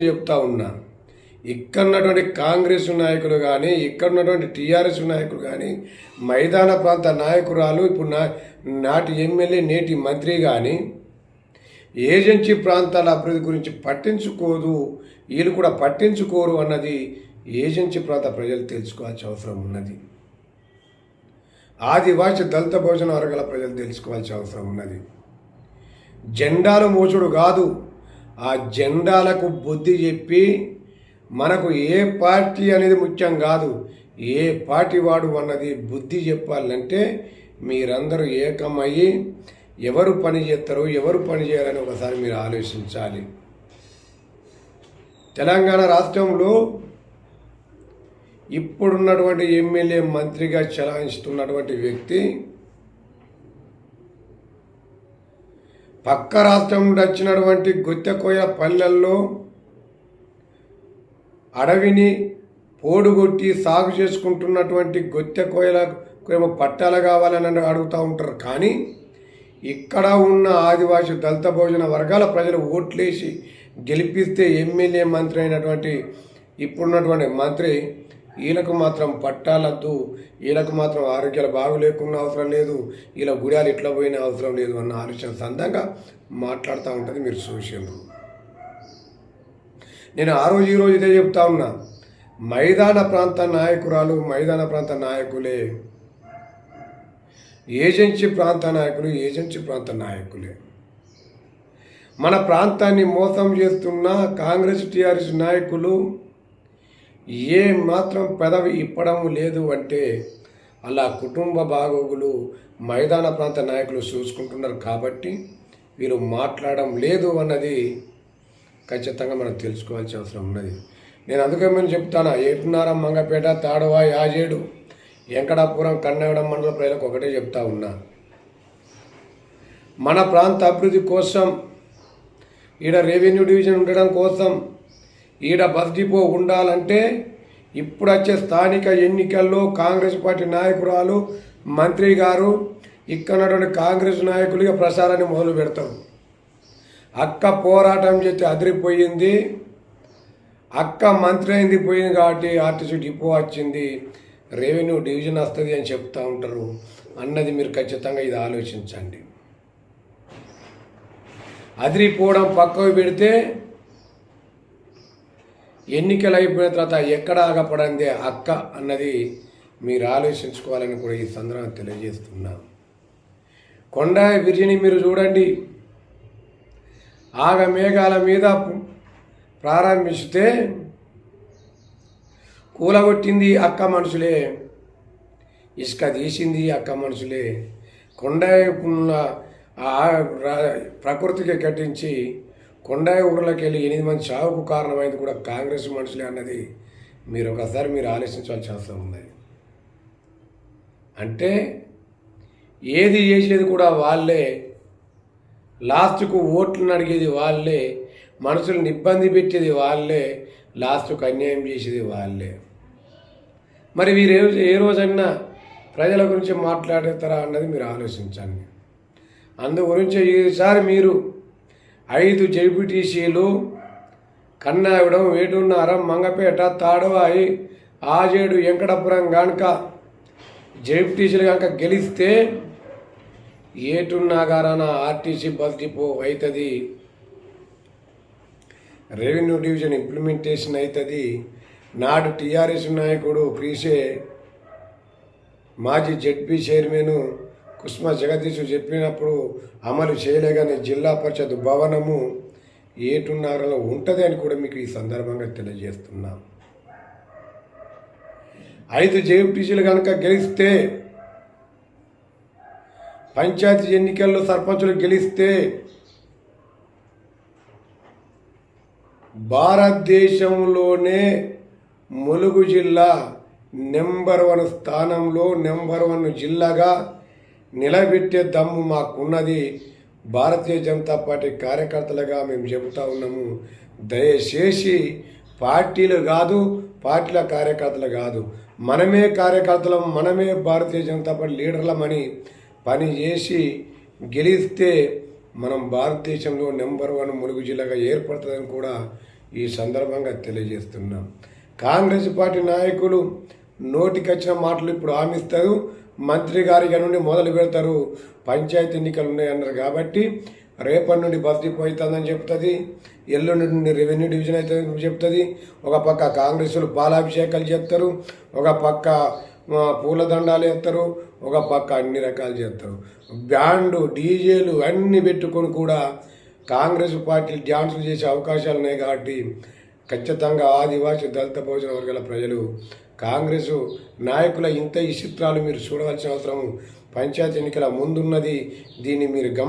చెప్తా ఉన్నా. ఇక్కడ ఉన్నటువంటి కాంగ్రెస్ నాయకులు కానీ ఇక్కడ ఉన్నటువంటి టీఆర్ఎస్ నాయకులు కానీ మైదాన ప్రాంత నాయకురాలు ఇప్పుడు నా నాటి ఎమ్మెల్యే నేటి మంత్రి కానీ ఏజెన్సీ ప్రాంతాల అభివృద్ధి గురించి పట్టించుకోదు వీళ్ళు కూడా పట్టించుకోరు అన్నది ఏజెన్సీ ప్రాంత ప్రజలు తెలుసుకోవాల్సిన అవసరం ఉన్నది. ఆదివాసి దళిత భోజన వర్గాల ప్రజలు తెలుసుకోవాల్సిన అవసరం ఉన్నది. జెండాలు మోచుడు కాదు. ఆ జెండాలకు బుద్ధి చెప్పి మనకు ఏ పార్టీ అనేది ముఖ్యం కాదు ఏ పార్టీ వాడు అన్నది బుద్ధి చెప్పాలంటే మీరందరూ ఏకమయ్యి ఎవరు పని చేస్తారో ఎవరు పని చేయాలని ఒకసారి మీరు ఆలోచించాలి. తెలంగాణ రాష్ట్రంలో ఇప్పుడున్నటువంటి ఎమ్మెల్యే మంత్రిగా చలాయిస్తున్నటువంటి వ్యక్తి పక్క రాష్ట్రం నుండి వచ్చినటువంటి గుత్తెకోయ పల్లెల్లో అడవిని పోడుగొట్టి సాగు చేసుకుంటున్నటువంటి గొత్తెకోయలకు ఏమో పట్టాలు కావాలని అడుగుతూ ఉంటారు. కానీ ఇక్కడ ఉన్న ఆదివాసి దళిత భోజన వర్గాల ప్రజలు ఓట్లేసి గెలిపిస్తే ఎమ్మెల్యే మంత్రి అయినటువంటి ఇప్పుడున్నటువంటి మంత్రి వీళ్ళకు మాత్రం పట్టాలద్దు. వీళ్ళకు మాత్రం ఆరోగ్యాలు బాగులేకున్న అవసరం లేదు. వీళ్ళ గుడాలు ఇట్లా పోయిన అవసరం లేదు అన్న ఆలోచన సందంగా మాట్లాడుతూ ఉంటుంది మీరు చూసిండ్రు నేను ఆ రోజు ఈ రోజు ఇదే చెప్తా ఉన్నా. మైదాన ప్రాంత నాయకురాలు మైదాన ప్రాంత నాయకులే. ఏజెన్సీ ప్రాంత నాయకులు ఏజెన్సీ ప్రాంత నాయకులే. మన ప్రాంతాన్ని మోసం చేస్తున్న కాంగ్రెస్ టీఆర్ఎస్ నాయకులు ఏ మాత్రం పెదవి ఇప్పడం లేదు అంటే అలా కుటుంబ బాగోగులు మైదాన ప్రాంత నాయకులు చూసుకుంటున్నారు కాబట్టి వీరు మాట్లాడడం లేదు అన్నది ఖచ్చితంగా మనం తెలుసుకోవాల్సిన అవసరం ఉన్నది. నేను అందుకే మేము చెప్తాను ఏటున్నారం మంగపేట తాడవా యాజేడు వెంకటాపురం కన్నగడం మండల ప్రజలకు ఒకటే చెప్తా ఉన్నా. మన ప్రాంత అభివృద్ధి కోసం ఈడ రెవెన్యూ డివిజన్ ఉండడం కోసం ఈడ బస్ డిపో ఉండాలంటే ఇప్పుడు వచ్చే స్థానిక ఎన్నికల్లో కాంగ్రెస్ పార్టీ నాయకురాలు మంత్రి గారు ఇక్కడ కాంగ్రెస్ నాయకులుగా ప్రచారాన్ని మొదలు పెడతారు. అక్క పోరాటం చేసి అదిరిపోయింది. అక్క మంత్రి అయింది పోయింది కాబట్టి ఆర్టీసీ డిపో వచ్చింది. రెవెన్యూ డివిజన్ వస్తుంది అని చెప్తూ ఉంటారు. అన్నది మీరు ఖచ్చితంగా ఇది ఆలోచించండి. అదిరిపోవడం పక్కకు పెడితే ఎన్నికలు అయిపోయిన తర్వాత ఎక్కడ ఆగపడిందే అక్క అన్నది మీరు ఆలోచించుకోవాలని కూడా ఈ సందర్భంగా తెలియజేస్తున్నా. కొండ విరిజిని మీరు చూడండి. ఆగ మేఘాల మీద ప్రారంభిస్తే కూలగొట్టింది అక్క మనుషులే. ఇసుక తీసింది అక్క మనుషులే. కొండ ప్రకృతికి కట్టించి కొండాయి ఊర్లోకి వెళ్ళి ఎనిమిది మంది చావుకు కారణమైంది కూడా కాంగ్రెస్ మనుషులే అన్నది మీరు ఒకసారి మీరు ఆలోచించాల్సిన అవసరం ఉంది. అంటే ఏది చేసేది కూడా వాళ్ళే లాస్ట్కు ఓట్లను అడిగేది వాళ్ళే మనుషులను ఇబ్బంది పెట్టేది వాళ్ళే లాస్ట్కు అన్యాయం చేసేది వాళ్ళే. మరి వీరు ఏ- ఏ రోజైనా ప్రజల గురించి మాట్లాడతారా అన్నది మీరు ఆలోచించండి. అందు గురించి ఈసారి మీరు ఐదు జడ్పీటీసీలు కన్నావిడం వేటున్నారం మంగపేట తాడవాయి ఆజేడు వెంకటపురం గనక జడ్పీటీసీలు కనుక గెలిస్తే ఏటున్నాగారాన ఆర్టీసీ బస్ డిపో అవుతుంది రెవెన్యూ డివిజన్ ఇంప్లిమెంటేషన్ అవుతుంది నాడు టీఆర్ఎస్ నాయకుడు క్రీసే మాజీ జడ్పీ చైర్మన్ కుస్మ జగదీశు చెప్పినప్పుడు అమలు చేయలేగానే జిల్లా పరిషత్ భవనము ఏటున్నారలో ఉంటుంది అని కూడా మీకు ఈ సందర్భంగా తెలియజేస్తున్నాం. ఐదు జేపీటీసీలు కనుక గెలిస్తే పంచాయతీ ఎన్నికల్లో సర్పంచులు గెలిస్తే భారతదేశంలోనే ములుగు జిల్లా నెంబర్ వన్ స్థానంలో నెంబర్ వన్ జిల్లాగా నిలబెట్టే దమ్ము మాకున్నది భారతీయ జనతా పార్టీ కార్యకర్తలుగా మేము చెబుతా ఉన్నాము. దయచేసి పార్టీలు కాదు పార్టీల కార్యకర్తలు కాదు. మనమే కార్యకర్తలం మనమే భారతీయ జనతా పార్టీ లీడర్లమని పని చేసి గెలిస్తే మనం భారతదేశంలో నెంబర్ వన్ ములుగు జిల్లాగా ఏర్పడుతుందని కూడా ఈ సందర్భంగా తెలియజేస్తున్నాం. కాంగ్రెస్ పార్టీ నాయకులు నోటికొచ్చిన మాటలు ఇప్పుడు హామీస్తారు మంత్రి గారి నుండి మొదలు పెడతారు. పంచాయతీ ఎన్నికలు ఉన్నాయన్నారు కాబట్టి రేపటి నుండి బస్ డిపో అవుతుందని చెప్తుంది. ఎల్లుండి నుండి రెవెన్యూ డివిజన్ అవుతుందని చెప్తుంది. ఒక పక్క కాంగ్రెస్లు పాలాభిషేకాలు చేస్తారు. ఒక పక్క పూలదండాలు వేస్తారు. ఒక పక్క అన్ని రకాలు చేస్తారు. బ్యాండు డీజేలు అన్నీ పెట్టుకొని కూడా కాంగ్రెస్ పార్టీలు డ్యాన్సులు చేసే అవకాశాలు ఉన్నాయి కాబట్టి ఖచ్చితంగా ఆదివాసీ దళిత భోజన వర్గాల ప్రజలు కాంగ్రెస్ నాయకుల ఇంత ఈ చిత్రాలు మీరు చూడవలసిన అవసరం. పంచాయతీ ఎన్నికల ముందున్నది. దీన్ని మీరు గమ